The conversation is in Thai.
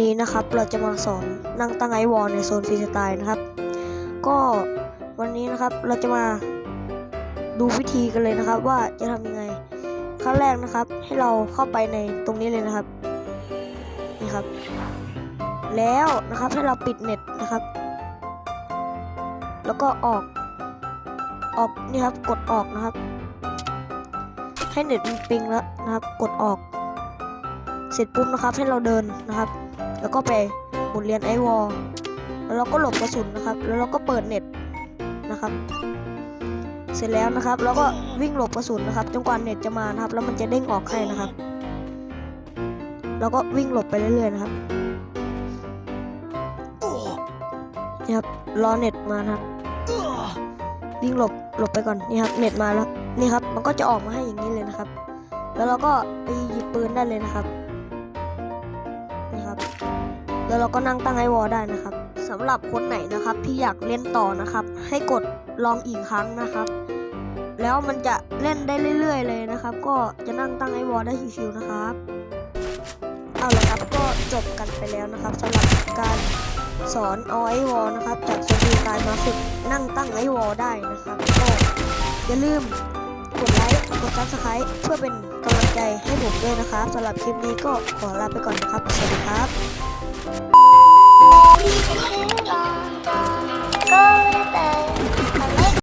นี้นะครับเราจะมาสอนนั่งตั้งไอวอลในโซนฟรีสไตล์นะครับ ก็วันนี้นะครับเราจะมาดูวิธีกันเลยนะครับ ว่าจะทำยังไงขั้นแรกนะครับ ให้เราเข้าไปในตรงนี้เลยนะครับนี่ครับ แล้วนะครับให้เราปิดเน็ตนะครับ แล้วก็ออกออกนี่ครับกดออกนะครับ ให้เน็ตมันปิงแล้วนะครับ กดออก เสร็จปุ๊บนะครับให้เราเดินนะครับ แล้วก็ไปหมุนเรียนไอวอลแล้วเราก็หลบกระสุนนะครับ แล้วเราก็เปิดเน็ตนะครับ เสร็จแล้วนะครับแล้วก็วิ่งหลบกระสุนนะครับจนกว่าเน็ตจะมานะครับ แล้วมันจะเด้งออกให้นะครับแล้วก็วิ่งหลบไปเรื่อยๆนะครับนี่ครับรอเน็ตมานะครับ วิ่งหลบหลบไปก่อนนี่ครับเน็ตมาแล้วนี่ครับ มันก็จะออกมาให้อย่างนี้เลยนะครับ แล้วเราก็ไปหยิบปืนได้เลยนะครับ แล้วเราก็นั่งตั้งไอวอลได้นะครับสำหรับคนไหนนะครับที่อยากเล่นต่อนะครับ ให้กดลองอีกครั้งนะครับ แล้วมันจะเล่นได้เรื่อย ๆ เลยนะครับ ก็จะนั่งตั้งไอวอลได้ชิวๆนะครับเอาละครับก็จบกันไปแล้วนะครับสำหรับการสอนเอาไอวอลนะครับ จากโซฟีตายมาฝึกนั่งตั้งไอวอลได้นะครับก็อย่าลืมกดไลค์กดซับสไครต์เพื่อเป็นกำลังใจให้ผมด้วยนะครับสำหรับคลิปนี้ก็ขอลาไปก่อนนะครับ สวัสดีครับ